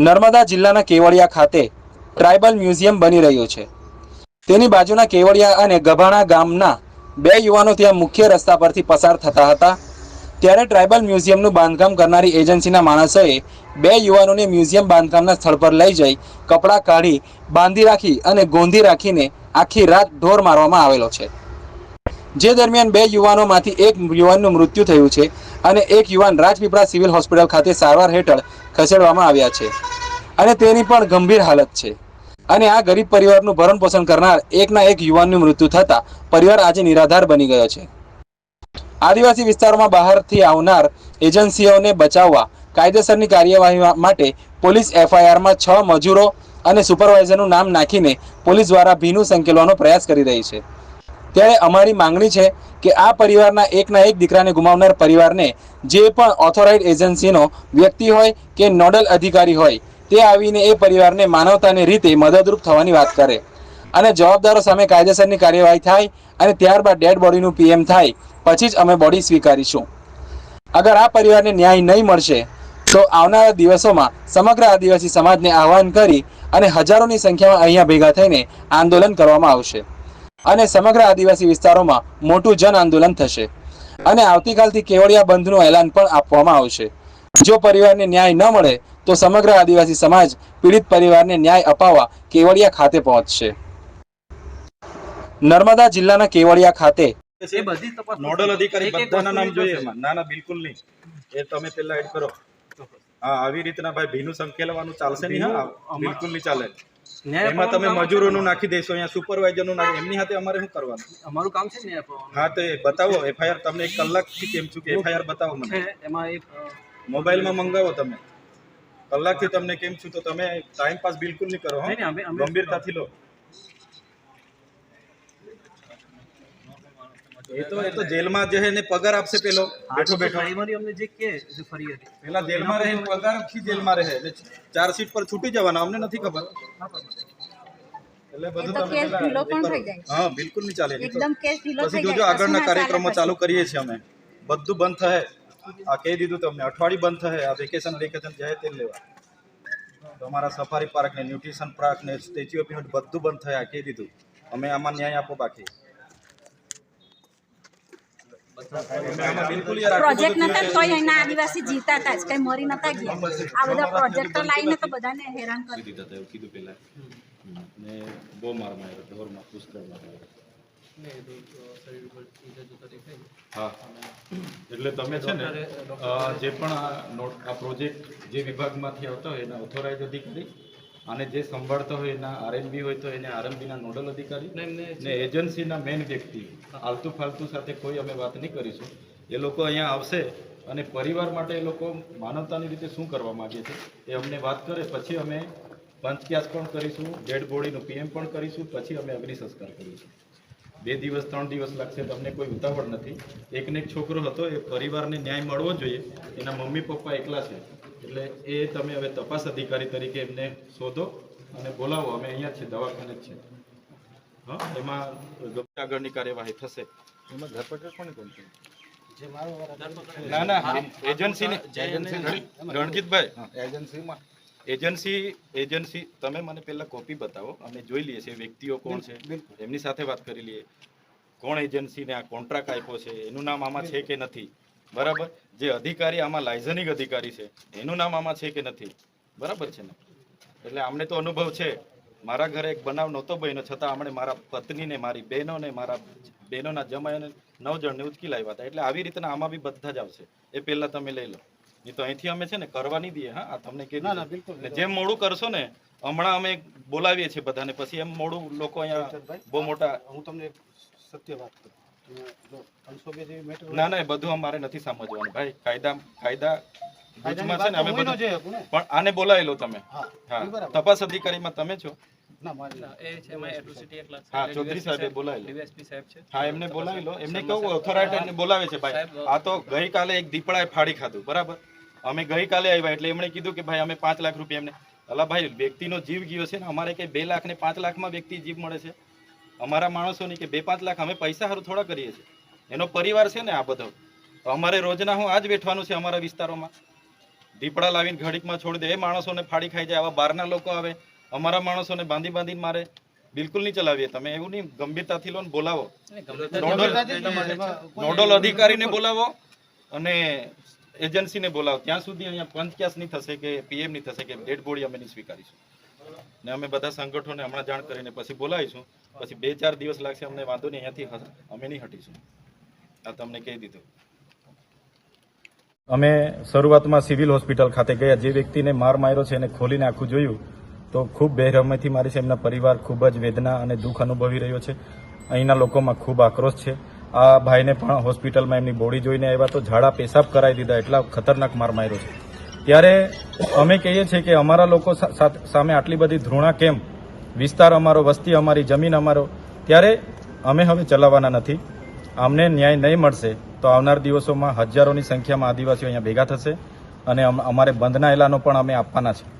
નર્મદા જિલ્લાના કેવડિયા ખાતે tribal museum બની રહ્યું છે. તેની બાજુના કેવડિયા અને ગભાણા ગામના બે યુવાનો ત્યાં મુખ્ય રસ્તા પરથી પસાર થતા હતા. ત્યારે ટ્રાઇબલ મ્યુઝિયમનું બાંધકામ કરનારી એજન્સીના માણસોએ બે યુવાનોને મ્યુઝિયમ બાંધકામના સ્થળ પર લઈ જઈ કપડાં કાઢી, બાંધી રાખી અને ગોંધી રાખીને આખી રાત ઢોર મારવામાં આવેલો છે. જે દરમિયાન બે યુવાનોમાંથી એક યુવાનનું મૃત્યુ થયું છે અને એક યુવાન રાજપીપળા સિવિલ હોસ્પિટલ ખાતે સારવાર હેઠળ ખસેડવામાં આવ્યા છે. અને તેની પણ ગંભીર હાલત છે. અને આ ગરીબ પરિવારનું ભરણ પોષણ કરનાર એકના એક યુવાનનું મૃત્યુ થતાં પરિવાર આજે નિરાધાર બની ગયો છે. આદિવાસી વિસ્તારોમાં બહારથી આવનાર એજન્સીઓને બચાવવા કાયદેસરની કાર્યવાહી માટે પોલીસ એફઆઈઆરમાં છ મજૂરો અને સુપરવાઇઝરનું નામ નાખીને પોલીસ દ્વારા ભીનું સંકેલવાનો પ્રયાસ કરી રહી છે. ત્યારે અમારી માંગણી છે કે આ પરિવારના એકના એક દીકરાને ગુમાવનાર પરિવારને જે પણ ઓથોરાઇઝ એજન્સીનો વ્યક્તિ હોય કે નોડલ અધિકારી હોય, તે આવીને એ પરિવારને માનવતાની રીતે મદદરૂપ થવાની વાત કરે. અને જવાબદારો સામે કાયદેસરની કાર્યવાહી થાય અને ત્યારબાદ ડેડ બોડીનું પીએમ થાય, પછી જ અમે બોડી સ્વીકારીશું. અગર આ પરિવારને ન્યાય નહીં મળશે, તો આવનારા દિવસોમાં સમગ્ર આદિવાસી સમાજને આહવાન કરી અને હજારોની સંખ્યામાં અહીંયા ભેગા થઈને આંદોલન કરવામાં આવશે. અને સમગ્ર આદિવાસી વિસ્તારોમાં મોટું જન આંદોલન થશે. અને આવતીકાલથી કેવડિયા બંધનું એલાન પણ આપવામાં આવશે. જો પરિવારને ન્યાય ન મળે તો સમગ્ર આદિવાસી સમાજ પીડિત પરિવારને ન્યાય અપાવવા કેવડિયા ખાતે પહોંચશે. નર્મદા જિલ્લાના કેવડિયા ખાતે એ બધી તપાસ નોડલ અધિકારી બધાના નામ જોઈએ. ના ના બિલકુલ નહીં. એ તમે પેલા એડ કરો. હા આવી રીતના ભાઈ ભીનું સંકેલવાનું ચાલશે નહીં હા? બિલકુલ નહીં ચાલે. એમાં તમે મજૂરોનું નાખી દેશો અહીંયા સુપરવાઇઝરનું નાખી એમની હાથે અમારે શું કરવાનું? અમારું કામ છે ને હા તો એ બતાવો એફઆઈઆર તમને એક કલાકથી કેમ છું કે એફઆઈઆર બતાવો મને. એમાં એક મોબાઈલમાં મંગાવો તમે. કલાકથી તમને કેમ છું તો તમે ટાઈમ પાસ બિલકુલ નહીં કરો ગંભીરતાથી લો. એ તો એ તો જેલમાં જે એને પગાર આપશે પેલો. બેઠો બેઠો. પ્રાઇમરી અમને જે કે જે ફરિયાદી પેલા જેલમાં રહે પગારથી જેલમાં રહે. એટલે ચાર સીટ પર છૂટી જવાના અમને નથી ખબર. એટલે બધું તો તમે કેસ ઢીલો પણ કરો. થઈ જાય. હા બિલકુલ નહીં ચાલે. એકદમ કેસ ઢીલો પછી થઈ જોજો જાય. આગળના કશું ના ચાલે કાર્યક્રમો ચાલુ કરીએ છીએ અમે. બધું બંધ થશે આ કહી દીધું તમને અઠવાડિયું બંધ થાય આ વેકેશન વેકેશન જાય તે લેવા. તમારા સફારી પાર્ક ને ન્યુટ્રિશન પાર્ક ને સ્ટેચ્યુ ઓફ યુનિટ બધું બંધ થયા કહી દીધું. અમે આમાં ન્યાય આપો બાકી અમે આમાં બિલકુલ યાર આટલું પ્રોજેક્ટ નતા તોય અહીંના આદિવાસી જીવતા હતા જ કઈ મરી નતા ગયા. આ બધા પ્રોજેક્ટો લાવીને તો બધાને હેરાન કરી દીધા. હતા એવું કીધું પેલા. ને બહુ માર માર્યો ઢોરમાં પુષ્કળ માર્યો. હા. એટલે તમે છે ને જે પણ આ પ્રોજેક્ટ જે વિભાગમાંથી આવતો હોય એના ઓથોરાઇઝ અધિકારી? અને જે સંભાળતો હોય એના આરએનબી હોય તો એને આરએનબીના નોડલ અધિકારી ને એજન્સીના મેન વ્યક્તિ. આલતુ ફાલતુ સાથે કોઈ અમે વાત નહીં કરીશું. એ લોકો અહીંયા આવશે અને પરિવાર માટે એ લોકો માનવતાની રીતે શું કરવા માગે છે એ અમને વાત કરે. પછી અમે પંચક્યાસ પણ કરીશું ડેડ બોડીનું પીએમ પણ કરીશું પછી અમે અગ્નિ સંસ્કાર કરીશું. બે દિવસ ત્રણ દિવસ લાગશે તમને કોઈ ઉતાવળ નથી. એકને એક છોકરો હતો એ પરિવારને ન્યાય મળવો જોઈએ. એના મમ્મી પપ્પા એકલા છે. એટલે એ તમે હવે તપાસ અધિકારી તરીકે એમને શોધો અને બોલાવો. અમે અહીંયા છીએ દવાખાને જ છે હા એમાં આગળની કાર્યવાહી થશે. એમાં ધરપકડ કોને કોણ ના ના એજન્સીને. રણજીતભાઈ. એજન્સીમાં. એજન્સી એજન્સી તમે મને પહેલા કોપી બતાવો. અમે જોઈ લઈએ છીએ વ્યક્તિઓ કોણ છે? એમની સાથે વાત કરી લઈએ. કોણ એજન્સીને આ કોન્ટ્રાક્ટ આપ્યો છે? એનું નામ આમાં છે કે નથી? બરાબર? જે અધિકારી આમાં લાયઝનિક અધિકારી છે એનું નામ આમાં છે કે નથી? બરાબર છે ને? એટલે અમને તો અનુભવ છે. મારા ઘરે એક બનાવ નહોતો બન્યો છતાં અમને મારા પત્નીને મારી બહેનોને મારા બહેનોના જમાઈને નવ જણને ઉચકી લાવ્યા હતા. એટલે આવી રીતના આમાં બી બધા જ આવશે. એ પહેલાં તમે લઈ લો. નહીં તો અહીંથી અમે છે ને કરવા નહીં દઈએ હા? આ તમને કે ના, ના, બિલકુલ. જેમ મોડું કરશો ને હમણાં અમે બોલાવીએ છીએ બધાને. પછી એમ મોડું લોકો અહીંયા બહુ મોટા હું તમને સત્ય વાત કરું. ના ના એ બધું અમારે નથી સમજવાનું ભાઈ કાયદા કાયદા ગુજમાં છે ને અમે બધું પણ આને બોલાયેલો તમે. હા. તપાસ અધિકારીમાં તમે છો? ના મારી એ છે એમાં એટ્રોસિટી એકલા છે. હા ચૌધરી સાહેબે બોલાવી લો ડીવાયએસપી સાહેબ છે. હા એમને બોલાવી લો એમને કહું ઓથોરાઇટી બોલાવે છે ભાઈ. આ તો ગઈકાલે એક દીપડાએ ફાડી ખાધું બરાબર? અમે ગઈકાલે આવ્યા એટલે એમણે કીધું કે ભાઈ અમે પાંચ લાખ રૂપિયા એમને. અલા ભાઈ વ્યક્તિનો જીવ ગયો છે ને અમારે કઈ બે લાખ ને પાંચ લાખમાં વ્યક્તિ જીવ મળે છે? અમારા માણસોની કે બે પાંચ લાખ અમે પૈસા સારું થોડા કરીએ છીએ. એનો પરિવાર છે ને આ બધો. તો અમારે રોજના હું આજ બેઠવાનું છે અમારા વિસ્તારોમાં. દીપડા લાવીને ઘડીકમાં છોડી દે. એ માણસોને ફાડી ખાઈ જાય. આવા બહારના લોકો આવે. અમારા માણસોને બાંધી બાંધીને મારે બિલકુલ નહીં ચલાવીએ. તમે એવું નહીં ગંભીરતાથી લો બોલાવો. નોડલ અધિકારીને બોલાવો અને એજન્સીને બોલાવો. ત્યાં સુધી અહીંયા પંચક્યાસ નહીં થશે કે પીએમ નહીં થશે કે ડેડ બોડી અમે નહીં સ્વીકારીશું. ને અમે બધા સંગઠનોને હમણાં જાણ કરીને પછી બોલાવીશું. પછી બે ચાર દિવસ લાગશે અમને વાંધો નહીં, અહીંયાથી અમે નહીં હટીશું. આ તમને કહી દીધું. અમે શરૂઆતમાં સિવિલ હોસ્પિટલ ખાતે ગયા. જે વ્યક્તિને માર માર્યો છે એને ખોલીને આખું જોયું, તો ખૂબ બેરહમથી મારી છે. એમના પરિવાર ખૂબ જ વેદના અને દુઃખ અનુભવી રહ્યો છે. અહીંના લોકોમાં ખૂબ આક્રોશ છે. આ ભાઈને પણ હોસ્પિટલમાં એમની બોડી જોઈને આવ્યા તો ઝાડા પેશાબ કરાવી દીધા. એટલા ખતરનાક માર માર્યો છે. ત્યારે અમે કહીએ છીએ કે અમારા લોકો સામે આટલી બધી ધૃણા કેમ? વિસ્તાર અમારો, વસ્તી અમારી, જમીન અમારો. ત્યારે અમે હવે ચલાવવાના નથી. અમને ન્યાય નહીં મળશે તો આવનાર દિવસોમાં હજારોની સંખ્યામાં આદિવાસીઓ અહીંયા ભેગા થશે અને અમ- અમારે બંધના એલાનો પણ અમે આપવાના છે.